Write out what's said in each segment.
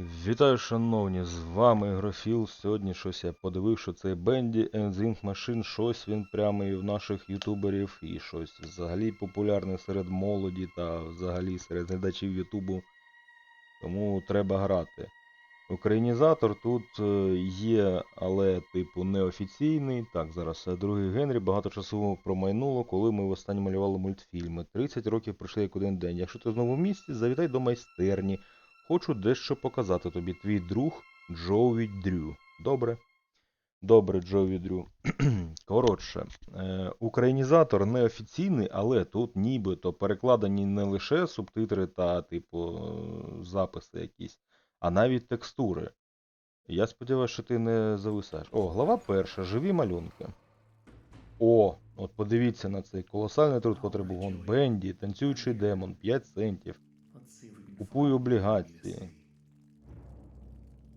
Вітаю, шановні, з вами Грофіл. Сьогодні щось я подивив, що цей Бенді Enzing Machine, щось він прямо і в наших ютуберів, і щось взагалі популярне серед молоді та взагалі серед глядачів Ютубу. Тому треба грати. Українізатор тут е, є, але типу неофіційний. Так, зараз е, другий Генрі. Багато часу промайнуло, коли ми востаннє малювали мультфільми. 30 років пройшли як один день. Якщо ти знову в місті, завітай до майстерні. Хочу дещо показати тобі. Твій друг Джоуі Дрю. Добре? Добре, Джоуі Дрю. Коротше, е, українізатор неофіційний, але тут нібито перекладені не лише субтитри та, типу, е, записи якісь, а навіть текстури. Я сподіваюся, що ти не зависаєш. О, глава перша. Живі малюнки. О, от подивіться на цей колосальний труд потребував. Бенді, танцюючий демон, 5 центів. Купую облігації.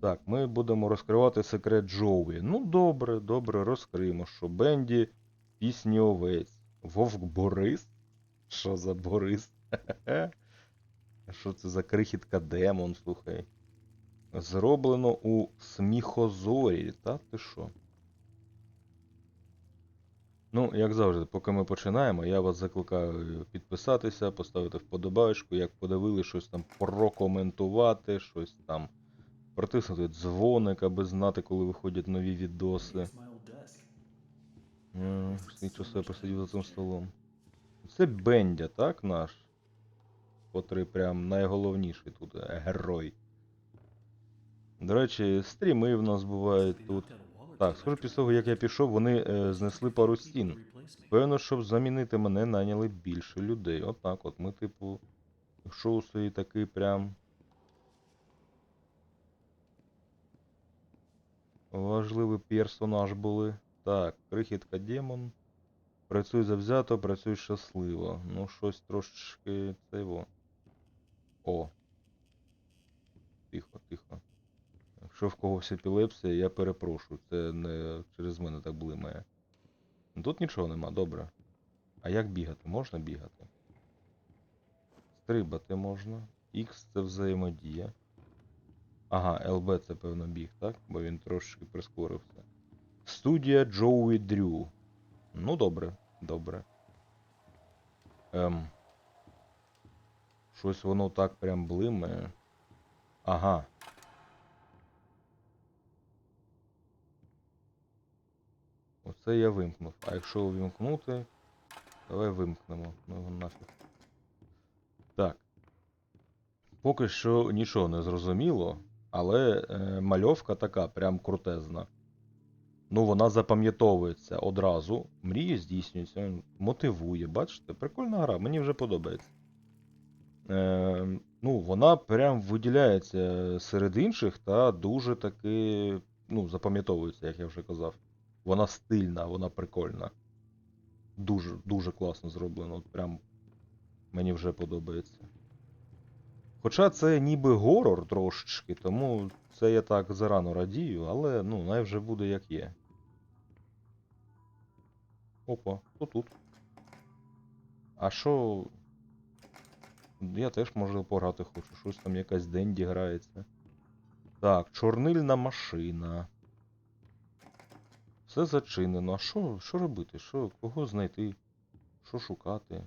Так, ми будемо розкривати секрет Джоуі. Ну, добре, добре, розкриємо, що Бенді пісні овець. Вовк Борис? Що за Борис? Що це за крихітка демон, слухай. Зроблено у сміхозорі, та ти що? Ну, як завжди, поки ми починаємо, я вас закликаю підписатися, поставити вподобайку, як подивили, щось там прокоментувати, щось там протиснути дзвоник, аби знати, коли виходять нові відоси. М, Нічого собі посидів за цим столом. Це Бендя, так, наш? Котрий прям найголовніший тут герой. До речі, стріми в нас бувають тут. Так, схоже, після того, як я пішов, вони е, знесли пару стін. Певно, щоб замінити мене, наняли більше людей. Отак от. Ми, типу, шоу свої такий прям. Важливий персонаж були. Так, крихітка демон. Працюй завзято, працюй щасливо. Ну, щось трошечки цього. О. Тихо, тихо. Якщо в когось епілепсія, я перепрошую. Це не через мене так блимає. Ну, Тут нічого нема, добре. А як бігати? Можна бігати? Стрибати можна. X це взаємодія. Ага, LB це певно біг, так? Бо він трошки прискорився. Студія Джоуі Дрю. Ну, добре, добре. Ем. Щось воно так прям блимає. Ага. Оце я вимкнув. А якщо увімкнути, давай вимкнемо. Ну нафіг. Так. Поки що нічого не зрозуміло, але е, мальовка така прям крутезна. Ну, вона запам'ятовується одразу. Мрії здійснюються, мотивує. Бачите, прикольна гра, мені вже подобається. Е, ну, вона прям виділяється серед інших та дуже таки, ну, запам'ятовується, як я вже казав. Вона стильна, вона прикольна. Дуже, дуже класно зроблено. От прям мені вже подобається. Хоча це ніби горор трошечки, тому це я так зарано радію, але ну, най вже буде як є. Опа, хто тут? А що. Я теж може пограти хочу. Щось там якась Денді грається. Так, чорнильна машина. Все зачинено. А що, що робити? Що, кого знайти? Що шукати?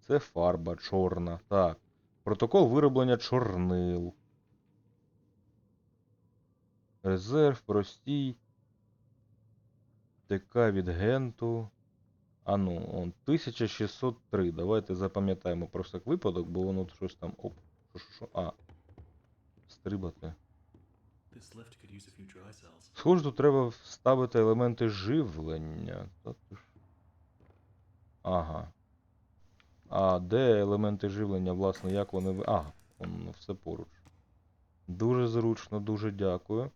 Це фарба чорна. Так. Протокол вироблення чорнил. Резерв, простій. ТК від Генту. А ну, он 1603. Давайте запам'ятаємо про всяк випадок, бо воно щось там. Оп. Що, що, що? А. Стрибати. Схоже, тут треба вставити елементи живлення. Ага. А де елементи живлення, власне, як вони. Ага, воно все поруч. Дуже зручно, дуже дякую.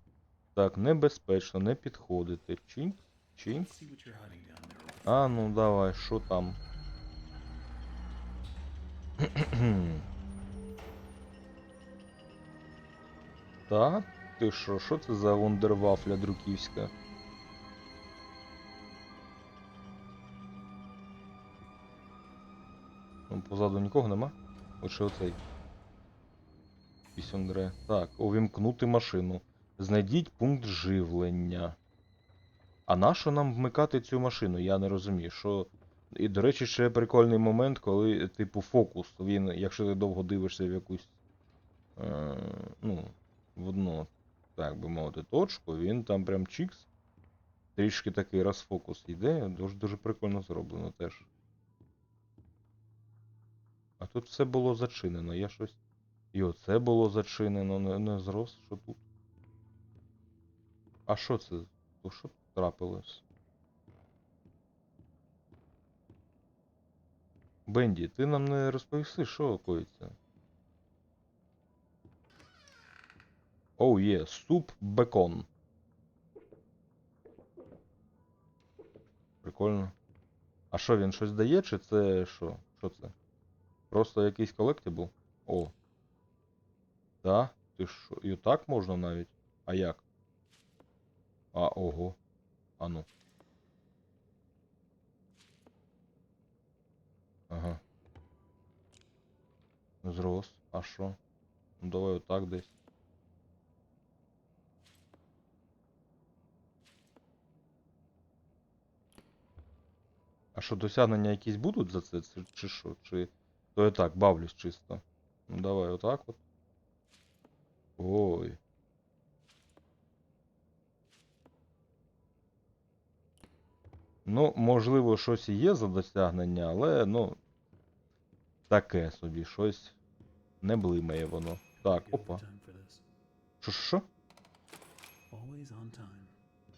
Так, небезпечно, не підходити. Down there. А, ну давай, що там? Та? Ти що, що це за вундервафля друківська? Ну, позаду нікого нема? Лише оцей. пісюндре. Так, увімкнути машину. Знайдіть пункт живлення. А нащо нам вмикати цю машину? Я не розумію. Що... І, до речі, ще прикольний момент, коли, типу, фокус. Він, якщо ти довго дивишся в якусь. Е, ну, в одну, так би мовити, точку, він там прям чікс. Трішки такий розфокус йде. Дуже, дуже прикольно зроблено теж. А тут все було зачинено. Я щось. І оце було зачинено, не, не зрос, що тут. А що це? То що трапилось? Бенді, ти нам не розповіси, що коїться? Оу є, суп бекон. Прикольно. А що він щось дає, чи це що? Що це? Просто якийсь колектибл? О. Да? Ти що? І так можна навіть? А як? А, ого. А ну. Ага. Зрос. А що? Ну давай отак десь. Що, досягнення якісь будуть за це? Чи, що? Чи. То я так, бавлюсь чисто. Ну давай отак от. Ой. Ну, можливо, щось і є за досягнення, але, ну. Таке собі, щось не блимає воно. Так, опа. Що що? Time.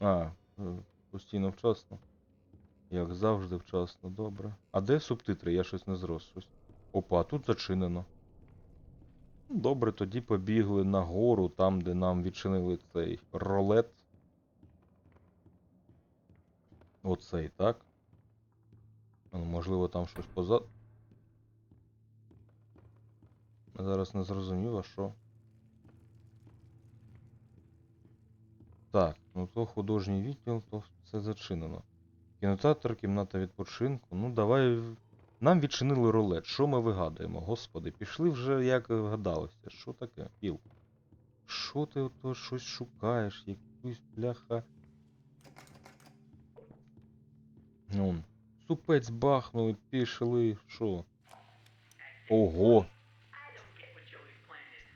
А, е, постійно вчасно. Як завжди вчасно, добре. А де субтитри? Я щось не зрос. Опа, тут зачинено. Ну, Добре, тоді побігли нагору, там, де нам відчинили цей ролет. Оцей, так? Ну, можливо, там щось позад. Зараз не зрозуміло, що. Так, ну то художній відділ, то все зачинено. Кінотеатр, кімната відпочинку. Ну давай. Нам відчинили рулет. Що ми вигадуємо? Господи, пішли вже як вгадалося. Що таке? Піл. Що ти ото щось шукаєш? Якусь бляха. Ну, супець бахнули, пішли. Що? Ого.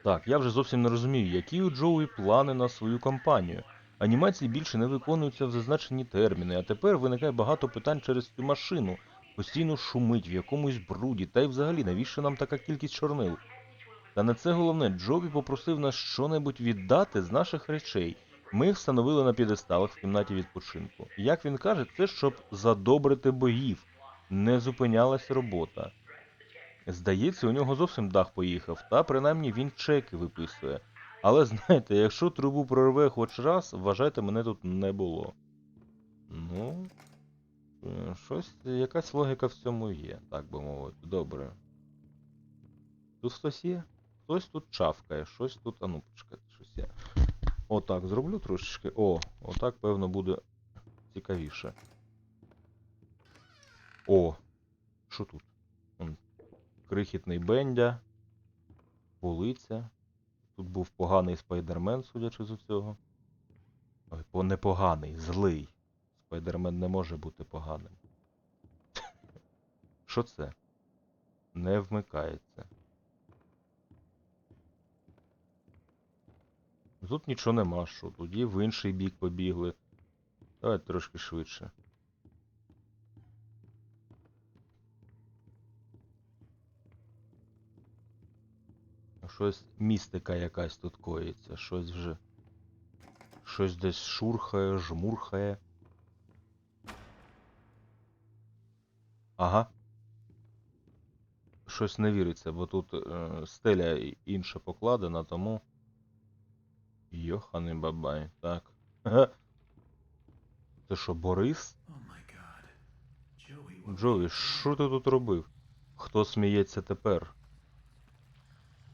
Так, я вже зовсім не розумію, які у Джоуі плани на свою кампанію. Анімації більше не виконуються в зазначені терміни, а тепер виникає багато питань через цю машину. Постійно шумить в якомусь бруді, та й взагалі навіщо нам така кількість чорнил? Та не це головне, Джобі попросив нас щонебудь віддати з наших речей. Ми їх встановили на підесталах в кімнаті відпочинку. Як він каже, це щоб задобрити богів. Не зупинялась робота. Здається, у нього зовсім дах поїхав, та принаймні він чеки виписує. Але знаєте, якщо трубу прорве хоч раз, вважайте, мене тут не було. Ну. е, Щось, якась логіка в цьому є, так би мовити. Добре. Тут хтось є? Хтось тут чавкає, щось тут. А ну, почекайте, щось є. Отак зроблю трошечки. О, отак, певно, буде цікавіше. О! Що тут? Крихітний Бендя. Полиця. Тут був поганий спайдермен, судячи з усього. Ой, по непоганий, злий. Спайдермен не може бути поганим. Що це? Не вмикається. Тут нічого нема, що. Тоді в інший бік побігли. Давайте трошки швидше. Щось містика якась тут коїться, щось вже. Щось десь шурхає, жмурхає. Ага. Щось не віриться, бо тут е, стеля інша покладена, тому. Йоханий бабай, так. Це що, Борис? Джові, що ти тут робив? Хто сміється тепер?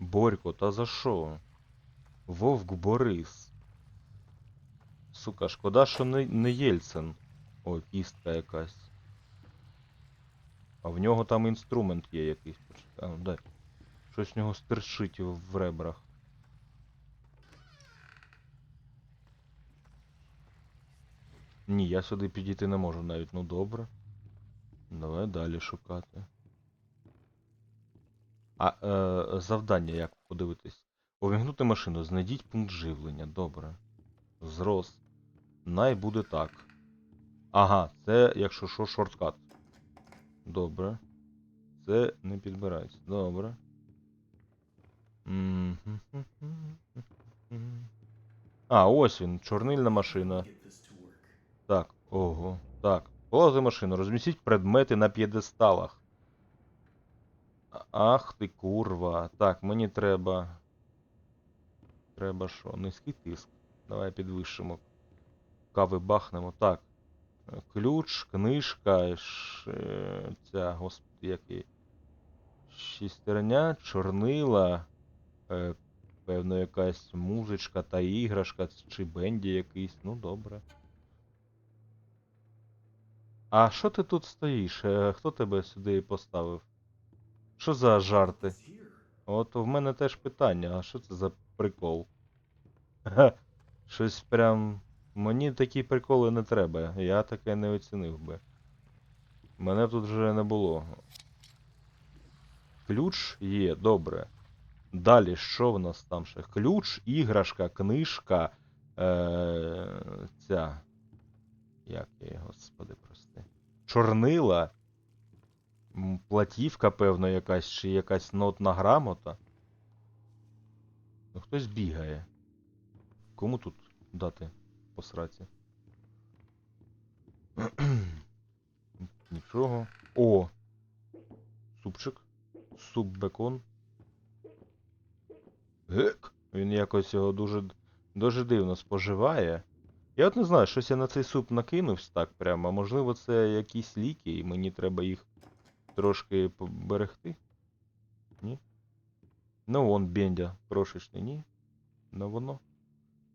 Борько, та за що? Вовк Борис. Сука, шкода, що не, не Єльцин. О, кістка якась. А в нього там інструмент є якийсь. А, ну дай. Щось в нього стершить в ребрах. Ні, я сюди підійти не можу навіть. Ну добре. Давай далі шукати. А е, завдання як подивитись? Увімкнути машину, знайдіть пункт живлення. Добре. Зрос. Най буде так. Ага, це, якщо що, шорткат. Добре. Це не підбирається. Добре. А, ось він, чорнильна машина. Так, ого. Так. Полаги машину. Розмістіть предмети на п'єдесталах. Ах ти курва. Так, мені треба. Треба що? Низький тиск. Давай підвищимо. Кави бахнемо. Так. Ключ, книжка, ш... е, ця, господи, який. Шістерня, чорнила. Е, певно, якась музичка та іграшка, чи бенді якийсь. Ну, добре. А що ти тут стоїш? Е, Хто тебе сюди поставив? Що за жарти? От в мене теж питання, а що це за прикол? Щось прям. Мені такі приколи не треба. Я таке не оцінив би. Мене тут вже не було. Ключ є, добре. Далі, що в нас там ще? Ключ, іграшка, книжка. Е- ця. Як я, господи, прости. Чорнила. Платівка, певно, якась, чи якась нотна грамота. Ну, хтось бігає. Кому тут дати по сраці? Нічого. О! Супчик. Суп бекон. Гек! Він якось його дуже, дуже дивно споживає. Я от не знаю, щось я на цей суп накинувся так прямо. Можливо, це якісь ліки, і мені треба їх трошки поберегти. Ні? Ну вон Бендя трошечки, ні? Не воно.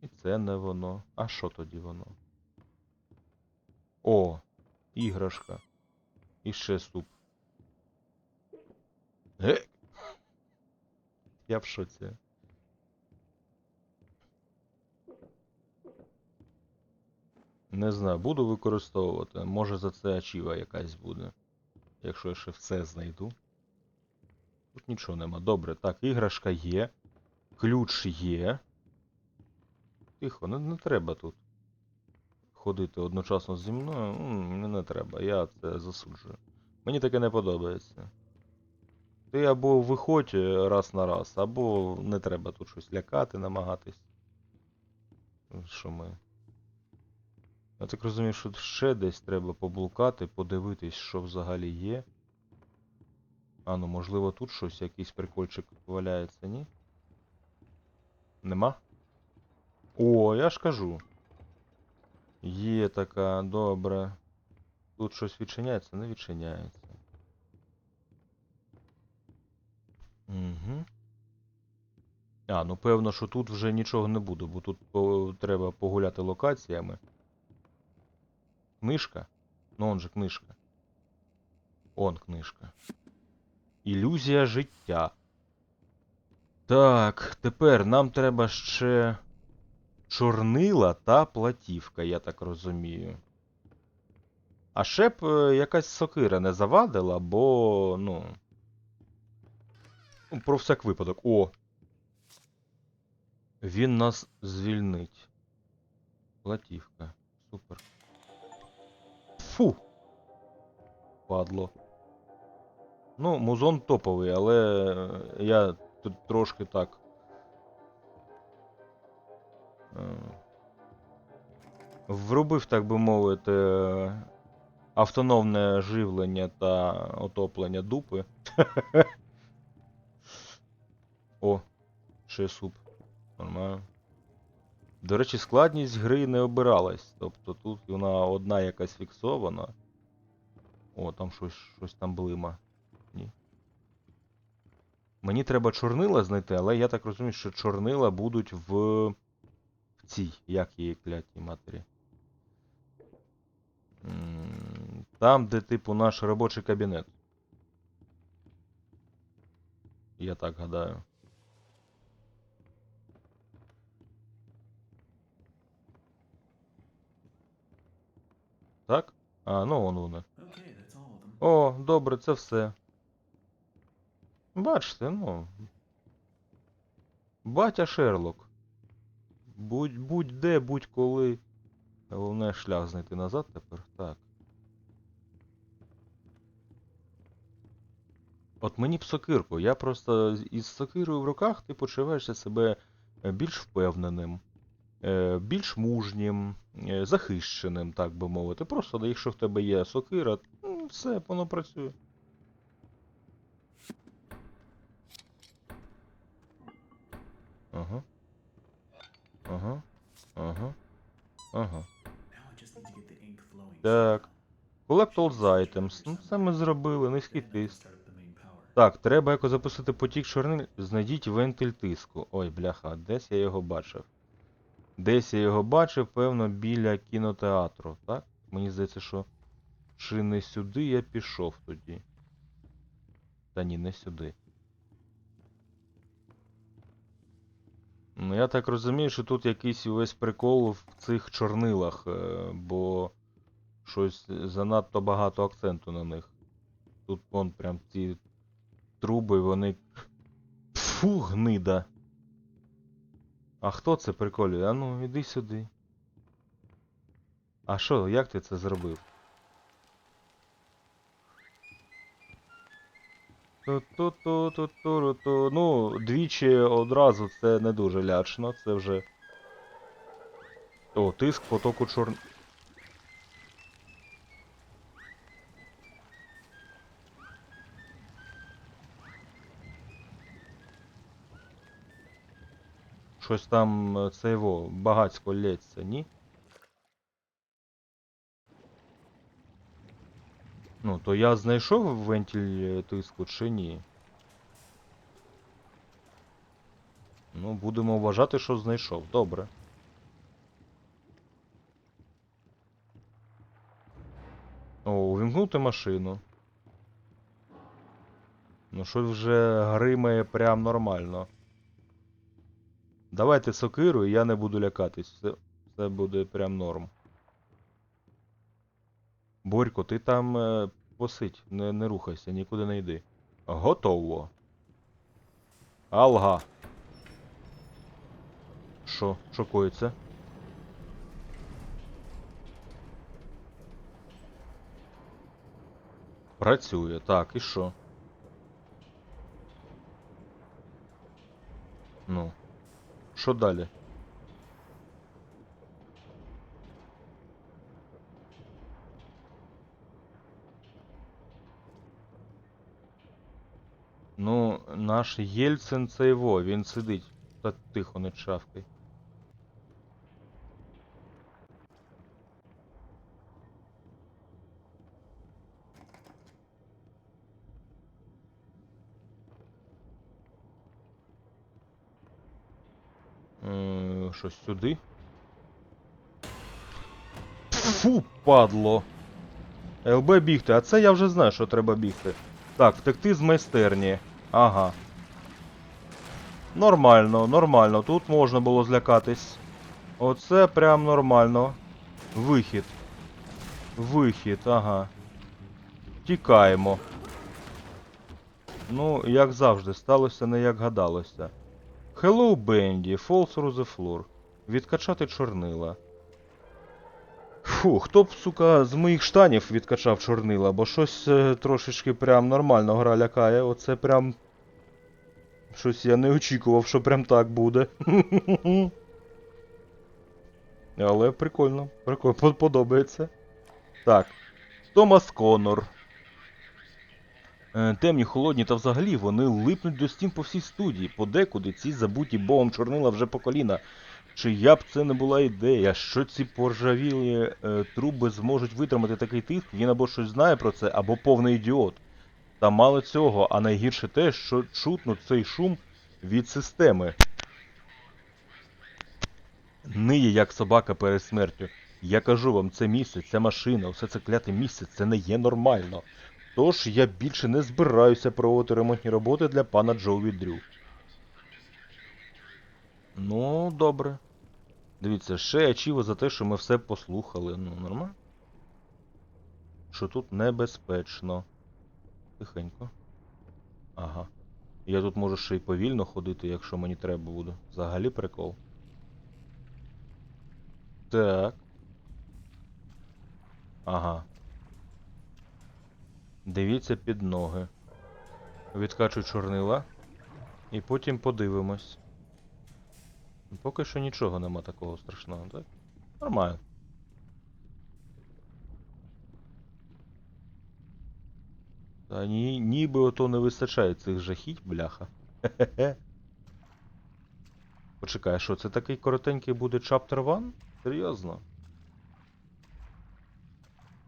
І це не воно. А що тоді воно? О! Іграшка. І ще суп. Ге! Я в шоці. Не знаю, буду використовувати. Може за це ачіва якась буде. Якщо я ще все знайду. Тут нічого нема. Добре, так, іграшка є. Ключ є. Тихо, не, не треба тут ходити одночасно зі мною. Не, не треба, я це засуджую. Мені таке не подобається. Ти або виходь е, раз на раз, або не треба тут щось лякати, намагатись. Що ми. Я так розумію, що ще десь треба поблукати, подивитись, що взагалі є. А ну, можливо, тут щось, якийсь прикольчик валяється, ні? Нема? О, я ж кажу. Є така, добре. Тут щось відчиняється, не відчиняється. Угу. А, ну певно, що тут вже нічого не буде, бо тут треба погуляти локаціями. Книжка? Ну, он же книжка. Он книжка. Ілюзія життя. Так, тепер нам треба ще чорнила та платівка, я так розумію. А ще б е, якась сокира не завадила, бо, ну. ну, Про всяк випадок. О! Він нас звільнить. Платівка. Супер. Фу. Падло. Ну, музон топовий, але е, я тут трошки так. е, Врубив, так би мовити, автономне живлення та отоплення дупи. О, ще суп. Нормально. До речі, складність гри не обиралась. Тобто тут вона одна якась фіксована. О, там щось, щось там блима. Ні. Мені треба чорнила знайти, але я так розумію, що чорнила будуть в, в цій, як її клятій матері. Там, де, типу, наш робочий кабінет. Я так гадаю. Так? А, ну вон вони. О, добре, це все. Бачите, ну. Батя Шерлок. Будь будь-де, будь-коли. Головне шлях знайти назад тепер. Так. От мені б сокирку. Я просто із сокирою в руках ти почуваєшся себе е, більш впевненим, більш мужнім, е, захищеним, так би мовити. Просто якщо в тебе є сокира, все, воно працює. Ага. Ага. Ага. Ага. Так. Collect all items. Ну, це ми зробили, низький тиск. Так, треба якось запустити потік чорнил. Знайдіть вентиль тиску. Ой, бляха, десь я його бачив. Десь я його бачив, певно, біля кінотеатру, так? Мені здається, що чи не сюди я пішов тоді. Та ні, не сюди. Ну, я так розумію, що тут якийсь увесь прикол в цих чорнилах, е, бо щось занадто багато акценту на них. Тут вон прям ці труби, вони. Фу, гнида. А хто це приколює? А ну, іди сюди. А що, як ти це зробив? Ту-ту-ту-ту-ту-ту. Ну, двічі одразу це не дуже лячно, це вже. О, тиск потоку чор... Щось там е, це його багацько лється, ні? Ну, то я знайшов вентиль е, тиску чи ні? Ну, будемо вважати, що знайшов. Добре. О, увімкнути машину. Ну, щось вже гримає прям нормально. Давайте сокиру, і я не буду лякатись. Все, все буде прям норм. Борько, ти там е, посидь, не, не рухайся, нікуди не йди. Готово. Алга. Що? Коїться? Працює, так, і що? Ну. Що далі? Ну, наш Єльцин це його, він сидить. Та тихо, не чавкай. Е, Щось сюди. Фу, падло. ЛБ бігти, а це я вже знаю, що треба бігти. Так, втекти з майстерні. Ага. Нормально, нормально. Тут можна було злякатись. Оце прям нормально. Вихід. Вихід, ага. Тікаємо. Ну, як завжди, сталося не як гадалося. Hello, Бенді, Falls through the floor. Відкачати чорнила. Фу, хто б, сука, з моїх штанів відкачав чорнила, бо щось е, трошечки прям нормально гра лякає. Оце прям. Щось я не очікував, що прям так буде. Але прикольно, прикольно, подобається. Так. Томас Коннор. Е, Темні, холодні та взагалі вони липнуть до стін по всій студії. Подекуди ці забуті богом чорнила вже по коліна. Чия б це не була ідея, що ці поржавілі е, труби зможуть витримати такий тиск, він або щось знає про це, або повний ідіот. Та мало цього, а найгірше те, що чутно цей шум від системи. Ниє як собака перед смертю. Я кажу вам, це місце, ця машина, все це кляте місце, це не є нормально. Тож я більше не збираюся проводити ремонтні роботи для пана Джоуі Дрю. Ну, добре. Дивіться, ще ачіво за те, що ми все послухали. Ну, нормально. що тут небезпечно. Тихенько. Ага. Я тут можу ще й повільно ходити, якщо мені треба буде. Взагалі прикол. Так. Ага. Дивіться під ноги. Відкачу чорнила. І потім подивимось. Поки що нічого нема такого страшного, так? Нормально. Та ні, ніби ото не вистачає цих жахіть, бляха. Хе-хе-хе. Почекай, що це такий коротенький буде Chapter 1? Серйозно?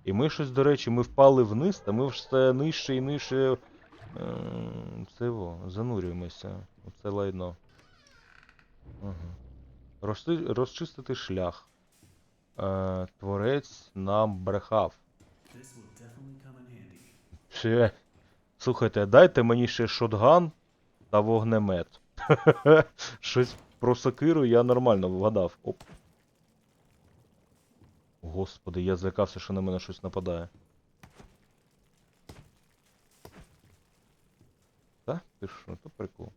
І ми щось, до речі, ми впали вниз, та ми все нижче і нижче. Ем, Це його, занурюємося. Оце лайно. Розчи- Розчистити шлях. Е, творець нам брехав. Ще. Слухайте, дайте мені ще шотган та вогнемет. Щось про сокиру я нормально вгадав. Оп. Господи, я злякався, що на мене щось нападає. Та? Ти що, то прикол.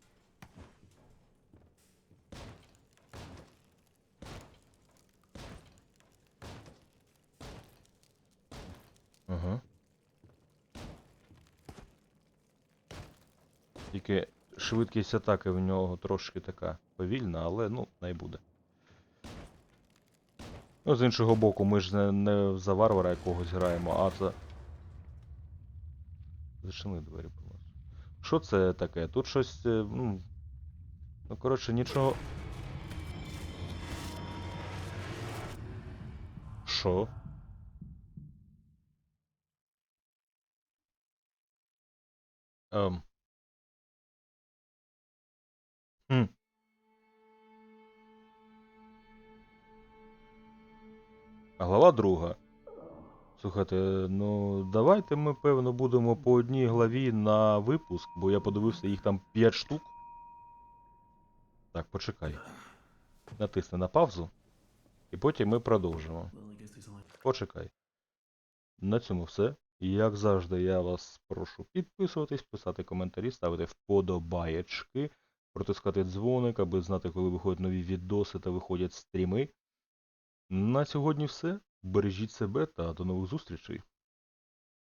Ага. Тільки швидкість атаки в нього трошки така повільна, але ну, най буде. Ну, з іншого боку, ми ж не, не за варвара якогось граємо, а за. Зачини двері, будь ласка. Що це таке? Тут щось. е, Ну, ну коротше, нічого. Що? Ем. Хм. Глава друга. Слухайте, ну давайте ми, певно, будемо по одній главі на випуск, бо я подивився їх там 5 штук. Так, почекай. Натисни на паузу. І потім ми продовжимо. Почекай. На цьому все. І як завжди, я вас прошу підписуватись, писати коментарі, ставити вподобаєчки, протискати дзвоник, аби знати, коли виходять нові відоси та виходять стріми. На сьогодні все. Бережіть себе та до нових зустрічей.